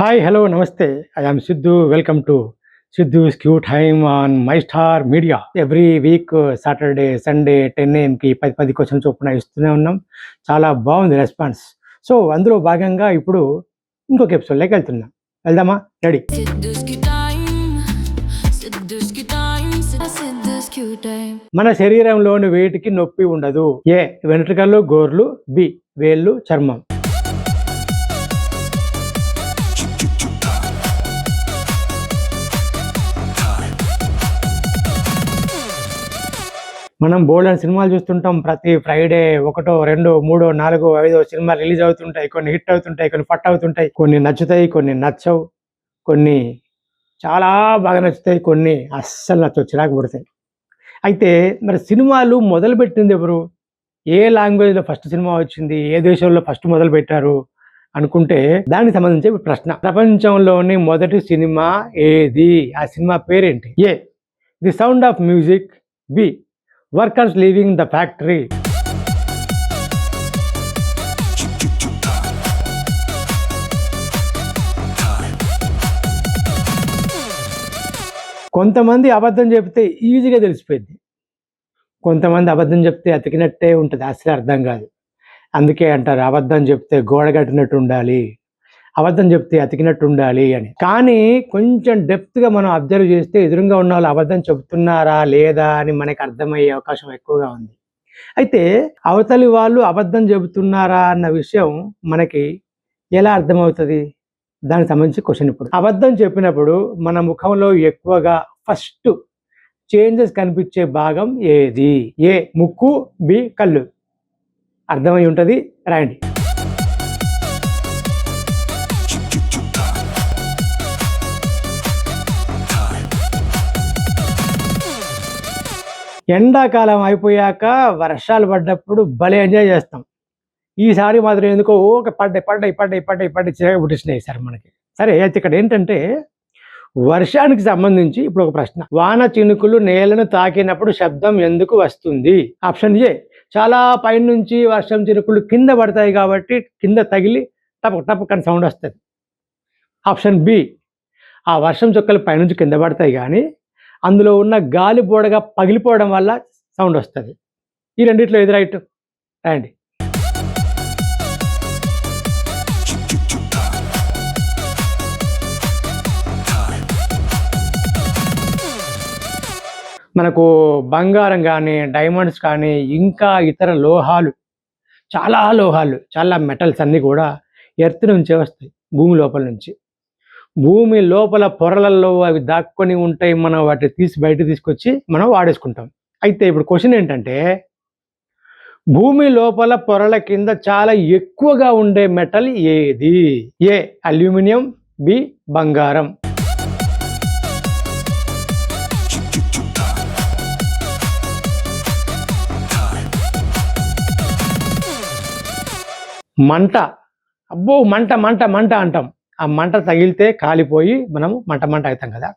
Hi hello నమస్తే. I am Siddhu welcome to Siddhu Q time on my star media every week Saturday Sunday ten ఏఎంకి పది పది question చొప్పున ఇస్తూనే ఉన్నాం. చాలా బాగుంది రెస్పాన్స్ సో అందులో భాగంగా ఇప్పుడు ఇంకొక ఎపిసోడ్లోకి వెళ్తున్నాం. వెళ్దామా? రెడీ. మన శరీరంలోని వేటికి నొప్పి ఉండదు. ఏ వెంట్రుకలు గోర్లు బి వేళ్ళు చర్మం. మనం బోల్డ్ సినిమాలు చూస్తుంటాం. ప్రతి ఫ్రైడే ఒకటో రెండో మూడో నాలుగో ఐదో సినిమా రిలీజ్ అవుతుంటాయి. కొన్ని హిట్ అవుతుంటాయి కొన్ని ఫట్ అవుతుంటాయి. కొన్ని నచ్చుతాయి కొన్ని నచ్చవు. కొన్ని చాలా బాగా నచ్చుతాయి కొన్ని అస్సలు నచ్చవు చిరాకు పడతాయి. అయితే మరి సినిమాలు మొదలుపెట్టింది ఎవరు? ఏ లాంగ్వేజ్లో ఫస్ట్ సినిమా వచ్చింది? ఏ దేశంలో ఫస్ట్ మొదలు పెట్టారు? అనుకుంటే దానికి సంబంధించి ప్రశ్న. ప్రపంచంలోని మొదటి సినిమా ఏది? ఆ సినిమా పేరేంటి? A. The sound of music. B. Workers leaving the factory కొంతమంది అబద్ధం చెప్తే ఈజీగా తెలిసిపోయింది. కొంతమంది అబద్ధం చెప్తే అతికినట్టే ఉంటుంది. అసలు అర్థం కాదు. అందుకే అంటారు అబద్ధం చెప్తే గోడ కట్టినట్టు ఉండాలి. అబద్ధం చెప్తే అతికినట్టు ఉండాలి అని. కానీ కొంచెం డెప్త్గా మనం అబ్జర్వ్ చేస్తే ఎదురుగా ఉన్న వాళ్ళు అబద్ధం చెబుతున్నారా లేదా అని మనకి అర్థమయ్యే అవకాశం ఎక్కువగా ఉంది. అయితే అవతలి వాళ్ళు అబద్ధం చెబుతున్నారా అన్న విషయం మనకి ఎలా అర్థమవుతుంది? దానికి సంబంధించి క్వశ్చన్ ఇప్పుడు. అబద్ధం చెప్పినప్పుడు మన ముఖంలో ఎక్కువగా ఫస్ట్ చేంజెస్ కనిపించే భాగం ఏది? ఏ ముక్కు బి కళ్ళు. అర్థమై ఉంటుంది? రాయండి. ఎండాకాలం అయిపోయాక వర్షాలు పడ్డప్పుడు భలే ఎంజాయ్ చేస్తాం. ఈసారి మాత్రం ఎందుకో ఓకే పడ్డాయి పడ్డాయి పడ్డాయి పడ్డాయి పడ్డాయి చిరగ పుట్టించినాయి సార్ మనకి. సరే అయితే ఇక్కడ ఏంటంటే వర్షానికి సంబంధించి ఇప్పుడు ఒక ప్రశ్న. వాన చినుకులు నేలను తాకినప్పుడు శబ్దం ఎందుకు వస్తుంది? ఆప్షన్ ఏ చాలా పైనుంచి వర్షం చినుకులు కింద పడతాయి కాబట్టి కింద తగిలి టపక్ టపక్ అని సౌండ్ వస్తుంది. ఆప్షన్ బి ఆ వర్షం చుక్కలు పైనుంచి కింద పడతాయి కానీ అందులో ఉన్న గాలి బోడగా పగిలిపోవడం వల్ల సౌండ్ వస్తుంది. ఈ రెండిట్లో ఇది రైట్? రండి మనకు బంగారం కానీ డైమండ్స్ కానీ ఇంకా ఇతర లోహాలు చాలా లోహాలు చాలా మెటల్స్ అన్నీ కూడా ఎర్త్ నుంచే వస్తాయి భూమి లోపల నుంచి. భూమి లోపల పొరలలో అవి దాక్కొని ఉంటాయి మనం వాటిని తీసి బయట తీసుకొచ్చి మనం వాడేసుకుంటాం. అయితే ఇప్పుడు క్వశ్చన్ ఏంటంటే భూమి లోపల పొరల కింద చాలా ఎక్కువగా ఉండే మెటల్ ఏది? ఏ అల్యూమినియం బి బంగారం. మంట. అబ్బో మంట మంట మంట అంటాం. ఆ మంట తగిలితే కాలిపోయి మనం మంట మంట అవుతాం కదా.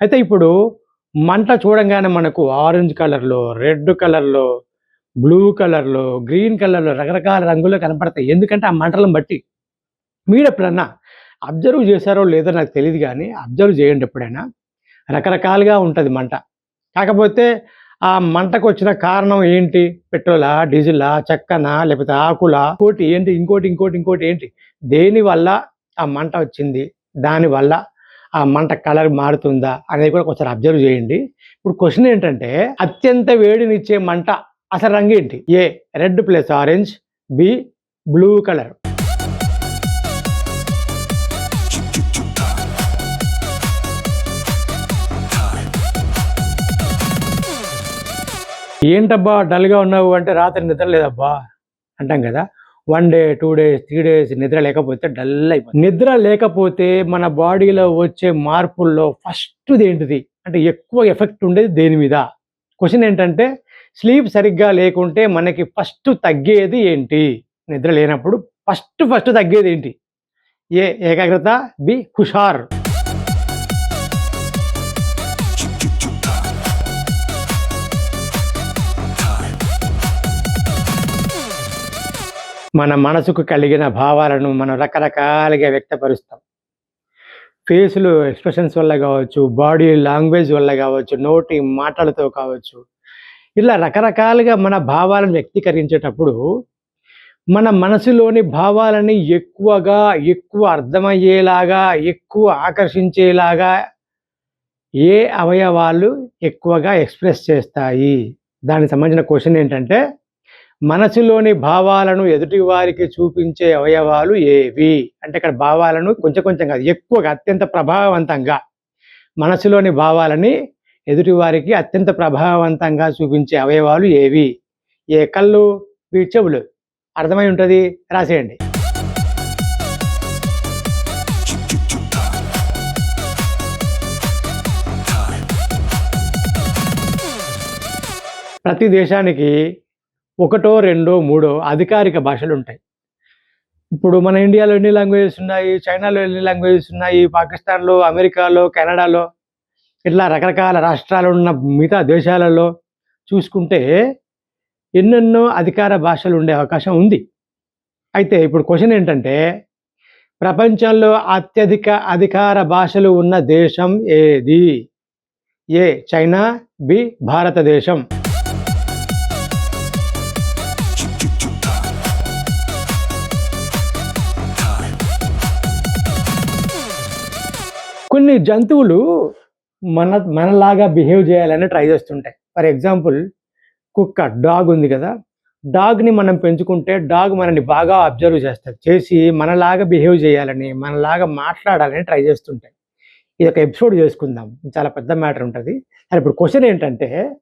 అయితే ఇప్పుడు మంట చూడంగానే మనకు ఆరెంజ్ కలర్లో రెడ్ కలర్లో బ్లూ కలర్లో గ్రీన్ కలర్లో రకరకాల రంగులు కనపడతాయి. ఎందుకంటే ఆ మంటలను బట్టి మీరు ఎప్పుడన్నా అబ్జర్వ్ చేశారో లేదో నాకు తెలియదు కానీ అబ్జర్వ్ చేయండి ఎప్పుడైనా. రకరకాలుగా ఉంటుంది మంట. కాకపోతే ఆ మంటకు వచ్చిన కారణం ఏంటి? పెట్రోలా డీజిలా చెక్కనా లేకపోతే ఆకులా ఇంకోటి ఏంటి? ఇంకోటి ఇంకోటి ఇంకోటి ఏంటి? దేని వల్ల ఆ మంట వచ్చింది దానివల్ల ఆ మంట కలర్ మారుతుందా అనేది కూడా ఒకసారి అబ్జర్వ్ చేయండి. ఇప్పుడు క్వశ్చన్ ఏంటంటే అత్యంత వేడినిచ్చే మంట అసలు రంగు ఏంటి? A red plus orange B blue colour ఏంటబ్బా డల్గా ఉన్నావు అంటే రాత్రి నిద్ర లేదబ్బా? అంటాం కదా. One day two days three days నిద్ర లేకపోతే డల్ అయిపోతుంది నిద్ర లేకపోతే మన బాడీలో వచ్చే మార్పుల్లో ఫస్ట్ది ఏంటిది? అంటే ఎక్కువ ఎఫెక్ట్ ఉండేది దేని మీద? క్వశ్చన్ ఏంటంటే స్లీప్ సరిగ్గా లేకుంటే మనకి ఫస్ట్ తగ్గేది ఏంటి? నిద్ర లేనప్పుడు ఫస్ట్ ఫస్ట్ తగ్గేది ఏంటి? ఏ ఏకాగ్రత బి హుషార్. మన మనసుకు కలిగిన భావాలను మనం రకరకాలుగా వ్యక్తపరుస్తాం. ఫేస్లు ఎక్స్ప్రెషన్స్ వల్ల కావచ్చు బాడీ లాంగ్వేజ్ వల్ల కావచ్చు నోటి మాటలతో కావచ్చు ఇలా రకరకాలుగా మన భావాలను వ్యక్తీకరించేటప్పుడు మన మనసులోని భావాలని ఎక్కువగా ఎక్కువ అర్థమయ్యేలాగా ఎక్కువ ఆకర్షించేలాగా ఏ అవయవాలు ఎక్కువగా ఎక్స్ప్రెస్ చేస్తాయి? దానికి సంబంధించిన క్వశ్చన్ ఏంటంటే మనసులోని భావాలను ఎదుటి వారికి చూపించే అవయవాలు ఏవి? అంటే ఇక్కడ భావాలను కొంచెం కొంచెం కాదు ఎక్కువగా అత్యంత ప్రభావవంతంగా. మనసులోని భావాలని ఎదుటి వారికి అత్యంత ప్రభావవంతంగా చూపించే అవయవాలు ఏవి? ఏ కళ్ళు? వీ చెవులు. అర్థమై ఉంటుంది? రాసేయండి. ప్రతి దేశానికి ఒకటో రెండో మూడో అధికారిక భాషలు ఉంటాయి. ఇప్పుడు మన ఇండియాలో ఎన్ని లాంగ్వేజెస్ ఉన్నాయి? చైనాలో ఎన్ని లాంగ్వేజెస్ ఉన్నాయి? పాకిస్తాన్లో అమెరికాలో కెనడాలో ఇట్లా రకరకాల రాష్ట్రాలు ఉన్న మిగతా దేశాలలో చూసుకుంటే ఎన్నెన్నో అధికార భాషలు ఉండే అవకాశం ఉంది. అయితే ఇప్పుడు క్వశ్చన్ ఏంటంటే ప్రపంచంలో అత్యధిక అధికార భాషలు ఉన్న దేశం ఏది? ఏ చైనా బి భారతదేశం. కొన్ని జంతువులు మన మనలాగా బిహేవ్ చేయాలని ట్రై చేస్తుంటాయి. ఫర్ ఎగ్జాంపుల్ కుక్క డాగ్ ఉంది కదా. డాగ్ని మనం పెంచుకుంటే డాగ్ మనని బాగా అబ్జర్వ్ చేస్తుంది. చేసి మనలాగా బిహేవ్ చేయాలని మనలాగా మాట్లాడాలని ట్రై చేస్తుంటాయి. ఇది ఒక ఎపిసోడ్ చేసుకుందాం. చాలా పెద్ద మ్యాటర్ ఉంటుంది. సరే ఇప్పుడు క్వశ్చన్ ఏంటంటే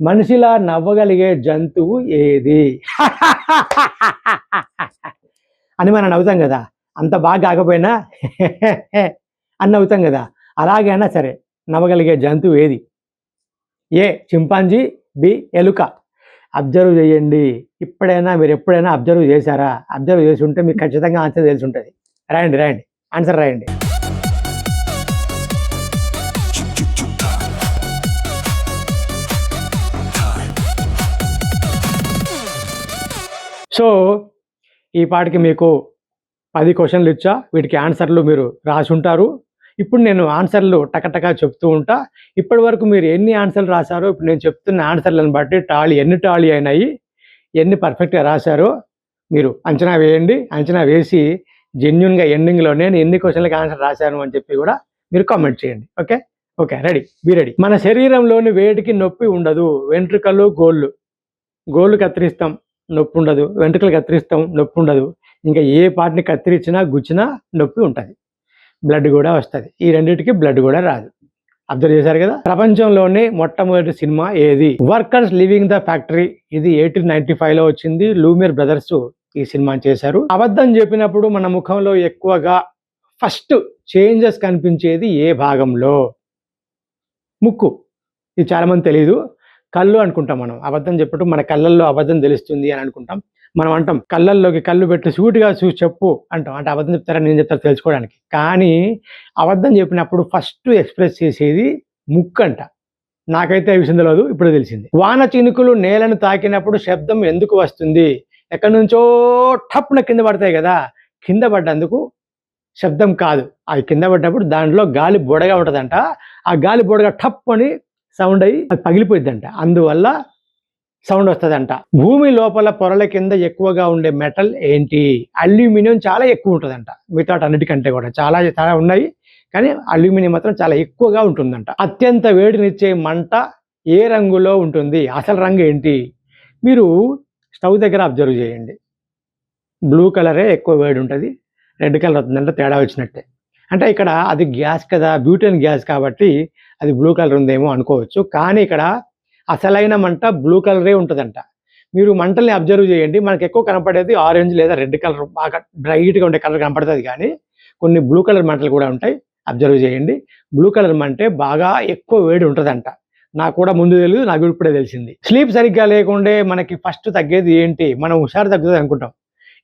మనిషిలా నవ్వగలిగే జంతువు ఏది? అని మనం నవ్వుతాం కదా. అంత బాగా కాకపోయినా అని నవ్వుతాం కదా. అలాగైనా సరే నవ్వగలిగే జంతువు ఏది? ఏ చింపాంజీ బి ఎలుక. అబ్జర్వ్ చేయండి. ఇప్పుడైనా మీరు ఎప్పుడైనా అబ్జర్వ్ చేశారా? అబ్జర్వ్ చేసి ఉంటే మీకు ఖచ్చితంగా ఆన్సర్ తెలిసి ఉంటుంది. రాయండి రాయండి. ఆన్సర్ రాయండి. సో ఈ పాటికి మీకు పది క్వశ్చన్లు ఇచ్చా. వీటికి ఆన్సర్లు మీరు రాసి ఉంటారు ఇప్పుడు నేను ఆన్సర్లు టకటకా చెప్తూ ఉంటా. ఇప్పటి వరకు మీరు ఎన్ని ఆన్సర్లు రాశారో ఇప్పుడు నేను చెప్తున్న ఆన్సర్లను బట్టి టాలీ ఎన్ని టాలీ అయినాయి ఎన్ని పర్ఫెక్ట్గా రాశారో మీరు అంచనా వేయండి. అంచనా వేసి జెన్యున్గా ఎండింగ్లో నేను ఎన్ని క్వశ్చన్లకి ఆన్సర్ రాశాను అని చెప్పి కూడా మీరు కామెంట్ చేయండి. Okay? Okay ready. Be ready. మన శరీరంలోని వేటికి నొప్పి ఉండదు. వెంట్రుకలు గోళ్ళు. గోళ్ళు కత్తిరిస్తాం నొప్పి ఉండదు. వెంట్రుకలు కత్తిరిస్తాం నొప్పి ఉండదు. ఇంకా ఏ పార్ట్ని కత్తిరించినా గుచ్చినా నొప్పి ఉంటుంది. బ్లడ్ కూడా వస్తుంది. ఈ రెండింటికి బ్లడ్ కూడా రాదు. అబ్జర్వ్ చేశారు కదా? ప్రపంచంలోనే మొట్టమొదటి సినిమా ఏది? Workers living the factory. ఇది ఎయిటీన్ నైన్టీ ఫైవ్లో వచ్చింది. లూమియర్ బ్రదర్స్ ఈ సినిమా చేశారు. అబద్ధం చెప్పినప్పుడు మన ముఖంలో ఎక్కువగా ఫస్ట్ చేంజెస్ కనిపించేది ఏ భాగంలో? ముక్కు. ఇది చాలా మంది తెలియదు కళ్ళు అనుకుంటాం మనం. అబద్ధం చెప్పటం మన కళ్ళల్లో అబద్ధం తెలుస్తుంది అని అనుకుంటాం. మనం అంటాం కళ్ళల్లోకి కళ్ళు పెట్టి సూటిగా చూసి చెప్పు అంటాం. అంటే అబద్ధం చెప్తారా నేను చెప్తారా తెలుసుకోవడానికి. కానీ అబద్ధం చెప్పినప్పుడు ఫస్ట్ ఎక్స్ప్రెస్ చేసేది ముక్కు అంట. నాకైతే ఈ విషయం తెలియదు ఇప్పుడు తెలిసింది. వాన చినుకులు నేలను తాకినప్పుడు శబ్దం ఎందుకు వస్తుంది? ఎక్కడి నుంచో టప్పున కింద పడతాయి కదా కింద పడ్డందుకు శబ్దం కాదు. అది కింద పడ్డప్పుడు దాంట్లో గాలి బొడగా ఉంటుందంట. ఆ గాలి బొడగా టప్ అని సౌండ్ అయ్యి అది పగిలిపోయిద్దంట. అందువల్ల సౌండ్ వస్తుందంట. భూమి లోపల పొరల కింద ఎక్కువగా ఉండే మెటల్ ఏంటి? అల్యూమినియం చాలా ఎక్కువ ఉంటుందంట. మిగతా అన్నిటికంటే కూడా చాలా చాలా ఉన్నాయి. కానీ అల్యూమినియం మాత్రం చాలా ఎక్కువగా ఉంటుందంట. అత్యంత వేడినిచ్చే మంట ఏ రంగులో ఉంటుంది? అసలు రంగు ఏంటి? మీరు స్టవ్ దగ్గర అబ్జర్వ్ చేయండి. బ్లూ కలరే ఎక్కువ వేడి ఉంటుంది. రెడ్ కలర్ అవుతుందంటే తేడా వచ్చినట్టే. అంటే ఇక్కడ అది గ్యాస్ కదా బ్యూటెన్ గ్యాస్ కాబట్టి అది బ్లూ కలర్ ఉందేమో అనుకోవచ్చు. కానీ ఇక్కడ అసలైన మంట బ్లూ కలరే ఉంటుందంట. మీరు మంటల్ని అబ్జర్వ్ చేయండి. మనకు ఎక్కువ కనపడేది ఆరెంజ్ లేదా రెడ్ కలర్ బాగా బ్రైట్గా ఉండే కలర్ కనపడుతుంది కానీ కొన్ని బ్లూ కలర్ మంటలు కూడా ఉంటాయి. అబ్జర్వ్ చేయండి. బ్లూ కలర్ మంటే బాగా ఎక్కువ వేడి ఉంటుందంట. నాకు కూడా ముందు తెలియదు నాకు ఇప్పుడే తెలిసింది. స్లీప్ సరిగ్గా లేకుండే మనకి ఫస్ట్ తగ్గేది ఏంటి? మనం హుషారు తగ్గుతుంది అనుకుంటాం.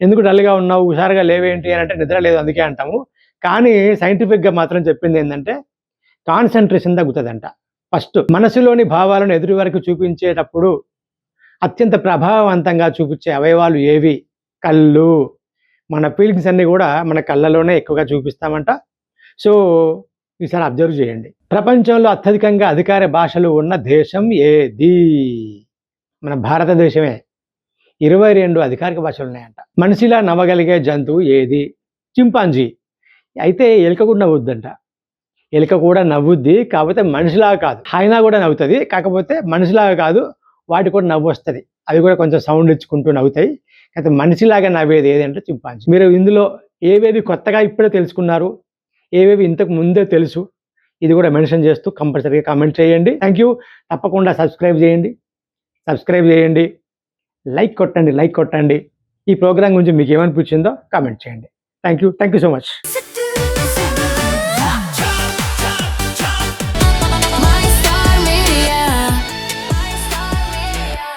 ఎందుకు డల్గా ఉన్నావు? హుషారుగా లేవేంటి? అని అంటే నిద్ర లేదు అందుకే అంటాము. కానీ సైంటిఫిక్గా మాత్రం చెప్పింది ఏంటంటే కాన్సన్ట్రేషన్ తగ్గుతుందంట. ఫస్ట్ మనసులోని భావాలను ఎదురు వరకు చూపించేటప్పుడు అత్యంత ప్రభావవంతంగా చూపించే అవయవాలు ఏవి? కళ్ళు. మన ఫీలింగ్స్ అన్నీ కూడా మన కళ్ళలోనే ఎక్కువగా చూపిస్తామంట. సో ఈసారి అబ్జర్వ్ చేయండి. ప్రపంచంలో అత్యధికంగా అధికార భాషలు ఉన్న దేశం ఏది? మన భారతదేశమే. ఇరవై రెండు అధికారిక భాషలు ఉన్నాయంట. మనిషిలా నవ్వగలిగే జంతువు ఏది? చింపాంజీ. అయితే ఎలుక వద్దంట. ఎలుక కూడా నవ్వుద్ది కాకపోతే మనిషిలాగా కాదు. హైనా కూడా నవ్వుతుంది కాకపోతే మనిషిలాగా కాదు వాటి కూడా నవ్వు వస్తుంది. అవి కూడా కొంచెం సౌండ్ ఇచ్చుకుంటూ నవ్వుతాయి. అయితే మనిషిలాగా నవ్వేది ఏదంటే చింపాంజీ. మీరు ఇందులో ఏవేవి కొత్తగా ఇప్పుడే తెలుసుకున్నారు ఏవేవి ఇంతకు ముందే తెలుసు ఇది కూడా మెన్షన్ చేస్తూ కంపల్సరీగా కామెంట్ చేయండి. థ్యాంక్ యూ తప్పకుండా సబ్స్క్రైబ్ చేయండి. సబ్స్క్రైబ్ చేయండి. లైక్ కొట్టండి లైక్ కొట్టండి. ఈ ప్రోగ్రామ్ గురించి మీకు ఏమనిపించిందో కామెంట్ చేయండి. Thank you thank you so much